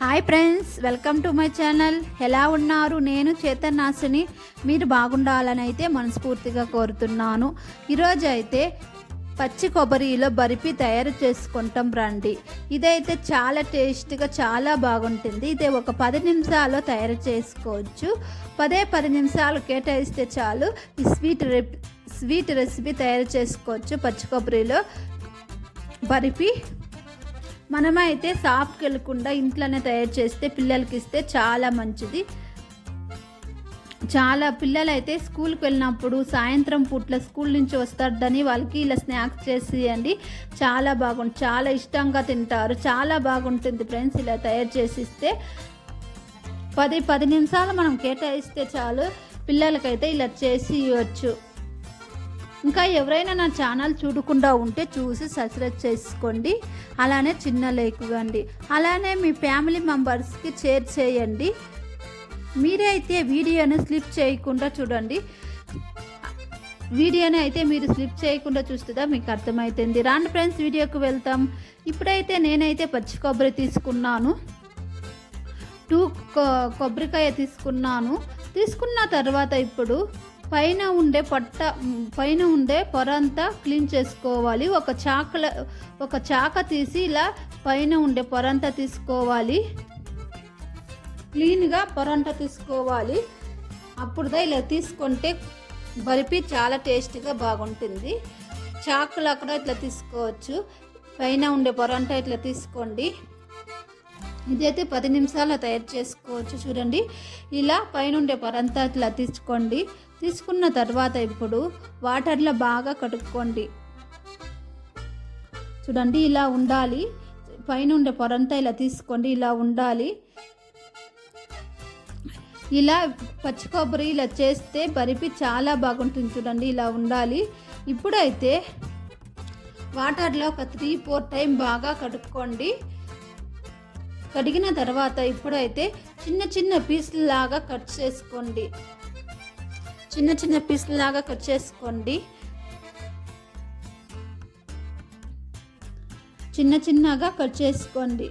Hi friends welcome to my channel. ఎలా ఉన్నారు? నేను చేతన్నాసిని మీరు బాగుండాలని అయితే మనస్ఫూర్తిగా కోరుతున్నాను. ఈరోజు అయితే పచ్చి కొబ్బరిలో బరిపి తయారు చేసుకుంటాం రండి. ఇదైతే చాలా టేస్ట్గా చాలా బాగుంటుంది. ఇది ఒక పది నిమిషాల్లో తయారు చేసుకోవచ్చు. పదే పది నిమిషాలు కేటాయిస్తే చాలు. ఈ స్వీట్ రెప్ స్వీట్ రెసిపీ తయారు చేసుకోవచ్చు పచ్చి కొబ్బరిలో. బరిపి మనమైతే షాప్కి వెళ్ళకుండా ఇంట్లోనే తయారు చేస్తే పిల్లలకి ఇస్తే చాలా మంచిది. చాలా పిల్లలు అయితే స్కూల్కి వెళ్ళినప్పుడు సాయంత్రం పూట్ల స్కూల్ నుంచి వస్తాడని వాళ్ళకి ఇలా స్నాక్స్ చేసి అండి చాలా బాగుంటుంది చాలా ఇష్టంగా తింటారు. చాలా బాగుంటుంది ఫ్రెండ్స్ ఇలా తయారు చేసి ఇస్తే పది పది నిమిషాలు మనం కేటాయిస్తే చాలు. పిల్లలకైతే ఇలా చేసి ఇవ్వచ్చు ఇంకా ఎవరైనా నా ఛానల్ చూడకుండా ఉంటే చూసి సబ్స్క్రైబ్ చేసుకోండి. అలానే చిన్న లైక్ ఇవ్వండి. అలానే మీ ఫ్యామిలీ మెంబర్స్కి షేర్ చేయండి. మీరైతే వీడియోని స్లిప్ చేయకుండా చూడండి. వీడియోని అయితే మీరు స్లిప్ చేయకుండా చూస్తుందా? మీకు అర్థమవుతుంది రాండి ఫ్రెండ్స్ వీడియోకి వెళ్తాం. ఇప్పుడైతే నేనైతే పచ్చి కొబ్బరి తీసుకున్నాను. టూ కొ- కొబ్బరికాయ తీసుకున్నాను. తీసుకున్న తర్వాత ఇప్పుడు పైన ఉండే పట్ట పైన ఉండే పొర అంతా క్లీన్ చేసుకోవాలి. ఒక చాకల ఒక చాక తీసి ఇలా పైన ఉండే పొర అంతా తీసుకోవాలి. క్లీన్గా పొర అంతా తీసుకోవాలి. అప్పుడుదా ఇలా తీసుకుంటే బరిపి చాలా టేస్టీగా బాగుంటుంది. చాకులు అక్కడ ఇట్లా తీసుకోవచ్చు. పైన ఉండే పొరంట ఇట్లా తీసుకోండి. ఇదైతే పది నిమిషాలు తయారు చేసుకోవచ్చు. చూడండి. ఇలా పైన ఉండే పొరంతా ఇట్లా తీసుకోండి. తీసుకున్న తర్వాత ఇప్పుడు వాటర్లో బాగా కడుక్కోండి. చూడండి ఇలా ఉండాలి. పైన ఉండే పొరంతా ఇలా తీసుకోండి ఇలా ఉండాలి. ఇలా పచ్చి కొబ్బరి ఇలా చేస్తే బరిపి చాలా బాగుంటుంది చూడండి ఇలా ఉండాలి. ఇప్పుడైతే వాటర్లో ఒక త్రీ ఫోర్ టైం బాగా కడుక్కోండి. కడిగిన తర్వాత ఇప్పుడైతే చిన్న చిన్న పీసులాగా కట్ చేసుకోండి. చిన్న చిన్న పీసులాగా కట్ చేసుకోండి. చిన్న చిన్నగా కట్ చేసుకోండి.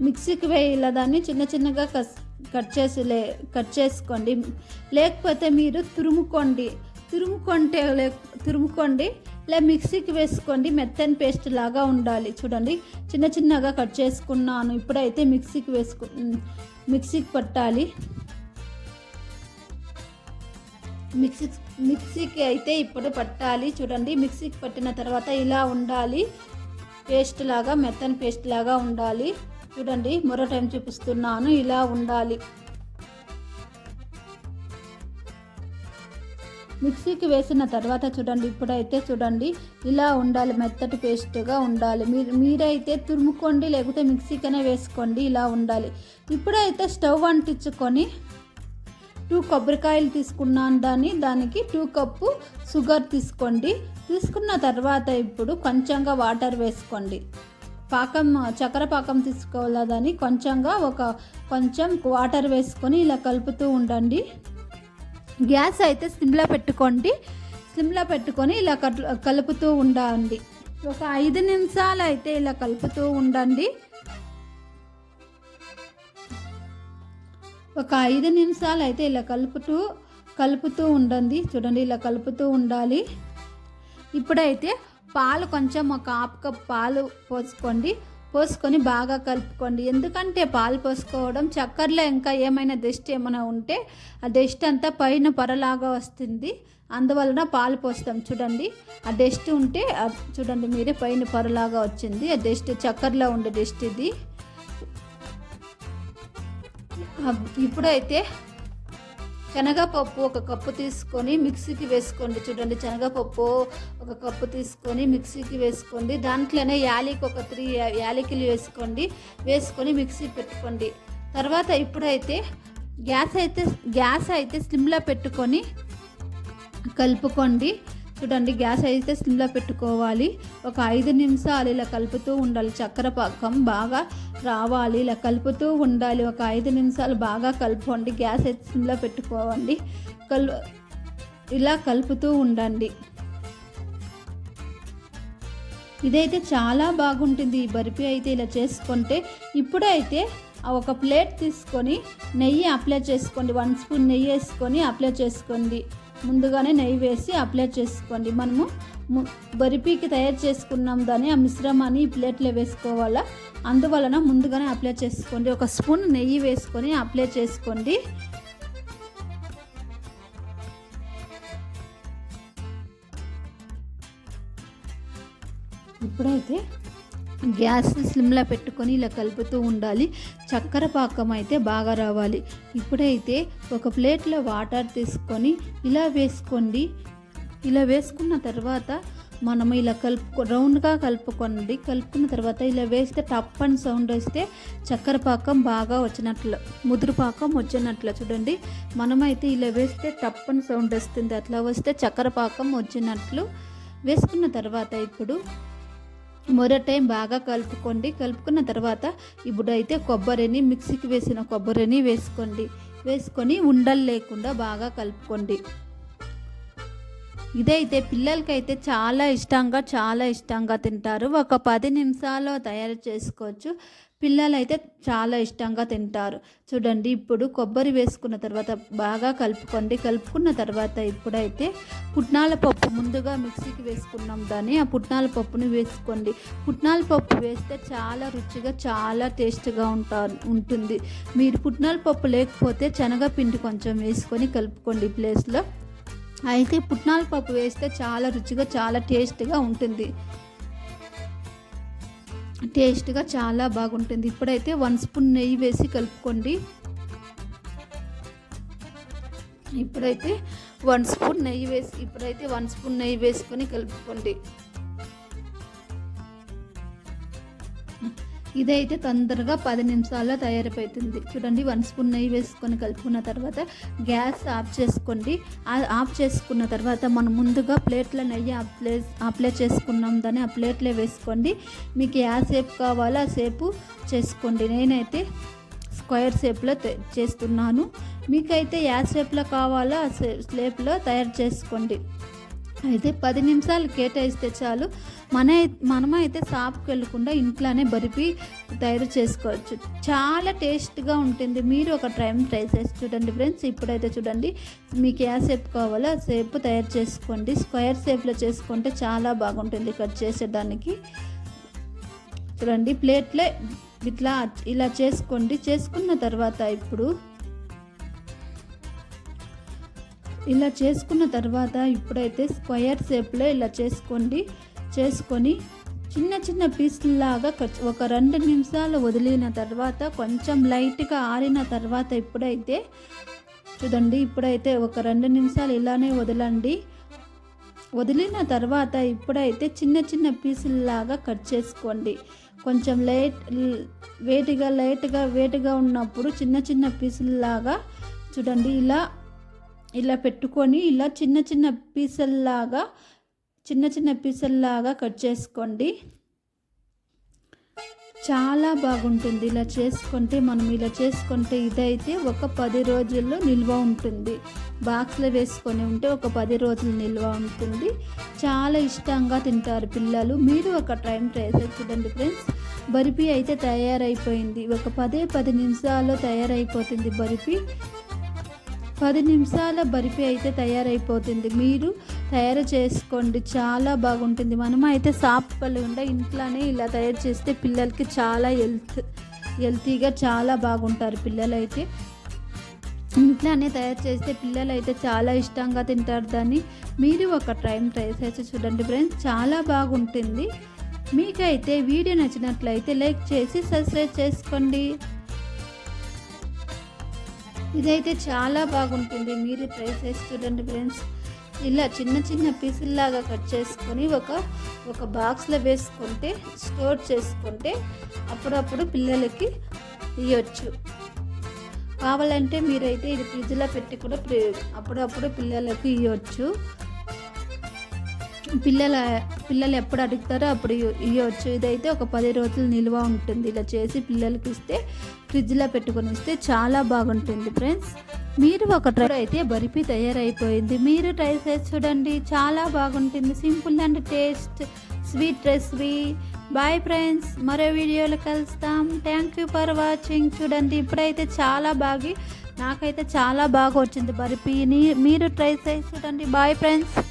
మిక్సీకి వేయాల దాన్ని చిన్న చిన్నగా కస్ కట్ చేసి లే కట్ చేసుకోండి. లేకపోతే మీరు తురుముకోండి. తురుముకుంటే లే తురుముకోండి. లే మిక్సీకి వేసుకోండి. మెత్తని పేస్ట్ లాగా ఉండాలి. చూడండి. చిన్న చిన్నగా కట్ చేసుకున్నాను. ఇప్పుడైతే మిక్సీకి వేసుకు మిక్సీకి పట్టాలి. మిక్సీ మిక్సీకి అయితే ఇప్పుడు పట్టాలి. చూడండి మిక్సీకి పట్టిన తర్వాత ఇలా ఉండాలి. పేస్ట్ లాగా మెత్తని పేస్ట్ లాగా ఉండాలి. చూడండి మరో టైం చూపిస్తున్నాను. ఇలా ఉండాలి. మిక్సీకి వేసిన తర్వాత చూడండి ఇప్పుడైతే చూడండి ఇలా ఉండాలి. మెత్తటి పేస్ట్గా ఉండాలి. మీరు మీరైతే తురుముకోండి లేకపోతే మిక్సీకనే వేసుకోండి ఇలా ఉండాలి. ఇప్పుడైతే స్టవ్ అంటించుకొని టూ కొబ్బరికాయలు తీసుకున్నాను దాన్ని దానికి టూ కప్పు షుగర్ తీసుకోండి. తీసుకున్న తర్వాత ఇప్పుడు కొంచెంగా వాటర్ వేసుకోండి. పాకం చక్కెర పాకం తీసుకోవాలా దాన్ని? కొంచెంగా ఒక కొంచెం వాటర్ వేసుకొని ఇలా కలుపుతూ ఉండండి. గ్యాస్ అయితే సిమ్లో పెట్టుకోండి. సిమ్లో పెట్టుకొని ఇలా కలుపుతూ ఉండండి. ఒక ఐదు నిమిషాలు అయితే ఇలా కలుపుతూ ఉండండి. ఒక ఐదు నిమిషాలు అయితే ఇలా కలుపుతూ కలుపుతూ ఉండండి. చూడండి ఇలా కలుపుతూ ఉండాలి. ఇప్పుడైతే పాలు కొంచెం ఒక హాఫ్ కప్ పాలు పోసుకోండి. పోసుకొని బాగా కలుపుకోండి. ఎందుకంటే పాలు పోసుకోవడం చక్కెరలో ఇంకా ఏమైనా డస్ట్ ఏమైనా ఉంటే ఆ డస్ట్ అంతా పైన పొరలాగా వస్తుంది. అందువలన పాలు పోస్తాం. చూడండి ఆ డస్ట్ ఉంటే చూడండి మీరే పైన పొరలాగా వచ్చింది. ఆ డస్ట్ చక్కెరలో ఉండే డస్ట్ ఇది. ఇప్పుడైతే శనగపప్పు ఒక కప్పు తీసుకొని మిక్సీకి వేసుకోండి. చూడండి శనగపప్పు ఒక కప్పు తీసుకొని మిక్సీకి వేసుకోండి. దాంట్లోనే యాలికి ఒక త్రీ యాలకులు వేసుకోండి. వేసుకొని మిక్సీ పెట్టుకోండి. తర్వాత ఇప్పుడైతే గ్యాస్ అయితే గ్యాస్ అయితే స్లిమ్లో పెట్టుకొని కలుపుకోండి. చూడండి గ్యాస్ అయితే స్లిమ్లో పెట్టుకోవాలి. ఒక ఐదు నిమిషాలు ఇలా కలుపుతూ ఉండాలి. చక్కెర పాకం బాగా రావాలి. ఇలా కలుపుతూ ఉండాలి. ఒక ఐదు నిమిషాలు బాగా కలుపుకోండి. గ్యాస్ అయితే స్లిమ్లో పెట్టుకోవండి. కల్ ఇలా కలుపుతూ ఉండండి. ఇదైతే చాలా బాగుంటుంది. ఈ బర్ఫీ అయితే ఇలా చేసుకుంటే. ఇప్పుడైతే ఒక ప్లేట్ తీసుకొని నెయ్యి అప్లై చేసుకోండి. వన్ స్పూన్ నెయ్యి వేసుకొని అప్లై చేసుకోండి. ముందుగానే నెయ్యి వేసి అప్లై చేసుకోండి. మనము బరిపీకి తయారు చేసుకున్నాం దాన్ని ఆ మిశ్రమాన్ని ఈ ప్లేట్లో వేసుకోవాలా? అందువలన ముందుగానే అప్లై చేసుకోండి. ఒక స్పూన్ నెయ్యి వేసుకొని అప్లై చేసుకోండి. ఇప్పుడైతే గ్యాస్ స్లిమ్లో పెట్టుకొని ఇలా కలుపుతూ ఉండాలి. చక్కెర పాకం అయితే బాగా రావాలి. ఇప్పుడైతే ఒక ప్లేట్లో వాటర్ తీసుకొని ఇలా వేసుకోండి. ఇలా వేసుకున్న తర్వాత మనం ఇలా కలుపు రౌండ్గా కలుపుకోండి. కలుపుకున్న తర్వాత ఇలా వేస్తే టప్ అండ్ సౌండ్ వస్తే చక్కెర పాకం బాగా వచ్చినట్లు ముదురు పాకం వచ్చినట్లు చూడండి. మనమైతే ఇలా వేస్తే టప్ అండ్ సౌండ్ వస్తుంది. అట్లా వస్తే చక్కెర పాకం వచ్చినట్లు. వేసుకున్న తర్వాత ఇప్పుడు మరో టైం బాగా కలుపుకోండి. కలుపుకున్న తర్వాత ఇప్పుడు అయితే కొబ్బరిని మిక్సీకి వేసిన కొబ్బరిని వేసుకోండి. వేసుకొని ఉండలు లేకుండా బాగా కలుపుకోండి. ఇదైతే పిల్లలకైతే చాలా ఇష్టంగా చాలా ఇష్టంగా తింటారు. ఒక పది నిమిషాల్లో తయారు చేసుకోవచ్చు. పిల్లలైతే చాలా ఇష్టంగా తింటారు. చూడండి ఇప్పుడు కొబ్బరి వేసుకున్న తర్వాత బాగా కలుపుకోండి. కలుపుకున్న తర్వాత ఇప్పుడైతే పుట్నాల పప్పు ముందుగా మిక్సీకి వేసుకున్నాం. దాన్ని ఆ పుట్నాల పప్పుని వేసుకోండి. పుట్నాల పప్పు వేస్తే చాలా రుచిగా చాలా టేస్ట్గా ఉంటా ఉంటుంది. మీరు పుట్నాల పప్పు లేకపోతే శనగపిండి కొంచెం వేసుకొని కలుపుకోండి ఈ ప్లేస్లో. అయితే పుట్నాల పప్పు వేస్తే చాలా రుచిగా చాలా టేస్ట్గా ఉంటుంది. టేస్ట్గా చాలా బాగుంటుంది. ఇప్పుడైతే వన్ స్పూన్ నెయ్యి వేసి కలుపుకోండి. ఇప్పుడైతే వన్ స్పూన్ నెయ్యి వేసి ఇప్పుడైతే వన్ స్పూన్ నెయ్యి వేసుకొని కలుపుకోండి. ఇదైతే తొందరగా పది నిమిషాల్లో తయారైపోతుంది. చూడండి వన్ స్పూన్ నెయ్యి వేసుకొని కలుపుకున్న తర్వాత గ్యాస్ ఆఫ్ చేసుకోండి. ఆ- ఆఫ్ చేసుకున్న తర్వాత మనం ముందుగా ప్లేట్లో నెయ్యి అప్లై అప్లై చేసుకున్నాం దాన్ని ఆ ప్లేట్లో వేసుకోండి. మీకు ఏ షేప్ కావాలో ఆ షేపు చేసుకోండి. నేనైతే స్క్వేర్ షేప్లో చేస్తున్నాను. మీకైతే యా షేప్లో కావాలో ఆ షేప్లో తయారు చేసుకోండి. అయితే పది నిమిషాలు కేటాయిస్తే చాలు. మన మనమైతే షాప్కి వెళ్ళకుండా ఇంట్లోనే బరిపి తయారు చేసుకోవచ్చు. చాలా టేస్ట్గా ఉంటుంది. మీరు ఒక టైం ట్రై చేసి చూడండి ఫ్రెండ్స్. ఇప్పుడైతే చూడండి. మీకు ఏ షేప్ కావాలో ఆ షేప్ తయారు చేసుకోండి. స్క్వేర్ షేప్లో చేసుకుంటే చాలా బాగుంటుంది కట్ చేసేదానికి. చూడండి ప్లేట్లో ఇట్లా ఇలా చేసుకోండి. చేసుకున్న తర్వాత ఇప్పుడు ఇలా చేసుకున్న తర్వాత ఇప్పుడైతే స్క్వయర్ షేప్లో ఇలా చేసుకోండి. చేసుకొని చిన్న చిన్న పీసులాగా కట్ ఒక రెండు నిమిషాలు వదిలిన తర్వాత కొంచెం లైట్గా ఆరిన తర్వాత ఇప్పుడైతే చూడండి ఇప్పుడైతే ఒక రెండు నిమిషాలు ఇలానే వదలండి. వదిలిన తర్వాత ఇప్పుడైతే చిన్న చిన్న పీసుల్లాగా కట్ చేసుకోండి. కొంచెం లైట్ వేటిగా లైట్గా వేటిగా ఉన్నప్పుడు చిన్న చిన్న పీసుల్లాగా చూడండి ఇలా ఇలా పెట్టుకొని ఇలా చిన్న చిన్న పీసల్లాగా చిన్న చిన్న పీసల్లాగా కట్ చేసుకోండి. చాలా బాగుంటుంది ఇలా చేసుకుంటే మనం ఇలా చేసుకుంటే ఇదైతే ఒక పది రోజుల్లో నిల్వ ఉంటుంది. బాక్స్లో వేసుకొని ఉంటే ఒక పది రోజులు నిల్వ ఉంటుంది. చాలా ఇష్టంగా తింటారు పిల్లలు. మీరు ఒక టైం ట్రై చేసి చూడండి ఫ్రెండ్స్. బరిపి అయితే తయారైపోయింది. ఒక పదే పది నిమిషాల్లో తయారైపోతుంది బరిపి. పది నిమిషాల బరిపి అయితే తయారైపోతుంది. మీరు తయారు చేసుకోండి. చాలా బాగుంటుంది. మనం అయితే షాప్ ఉండే ఇంట్లోనే ఇలా తయారు చేస్తే పిల్లలకి చాలా హెల్త్ హెల్తీగా చాలా బాగుంటారు పిల్లలైతే. ఇంట్లోనే తయారు చేస్తే పిల్లలు అయితే చాలా ఇష్టంగా తింటారు. దాన్ని మీరు ఒక టైం ట్రై చేసి చూడండి ఫ్రెండ్స్. చాలా బాగుంటుంది. మీకైతే వీడియో నచ్చినట్లయితే లైక్ చేసి సబ్స్క్రైబ్ చేసుకోండి. ఇదైతే చాలా బాగుంటుంది. మీరు ట్రై చేసి చూడండి ఫ్రెండ్స్. ఇలా చిన్న చిన్న పీసుల్లాగా కట్ చేసుకొని ఒక ఒక బాక్స్లో వేసుకుంటే స్టోర్ చేసుకుంటే అప్పుడప్పుడు పిల్లలకి ఇవ్వచ్చు కావాలంటే మీరైతే ఇది ఫ్రిడ్జ్లో పెట్టి కూడా అప్పుడప్పుడు పిల్లలకి ఇవ్వచ్చు పిల్లల పిల్లలు ఎప్పుడు అడుగుతారో అప్పుడు ఇవ్వచ్చు ఇదైతే ఒక పది రోజులు నిల్వ ఉంటుంది. ఇలా చేసి పిల్లలకి ఇస్తే ఫ్రిడ్జ్లో పెట్టుకొని ఇస్తే చాలా బాగుంటుంది ఫ్రెండ్స్. మీరు ఒక ట్రై అయితే బరిపి తయారైపోయింది. మీరు ట్రై చేసి చూడండి. చాలా బాగుంటుంది. Simple and taste. Sweet recipe. Bye friends. మరో వీడియోలో కలుస్తాం. Thank you for watching. చూడండి ఇప్పుడైతే చాలా బాగా నాకైతే చాలా బాగా వచ్చింది బర్ఫీని మీరు ట్రై చేసి చూడండి. Bye friends.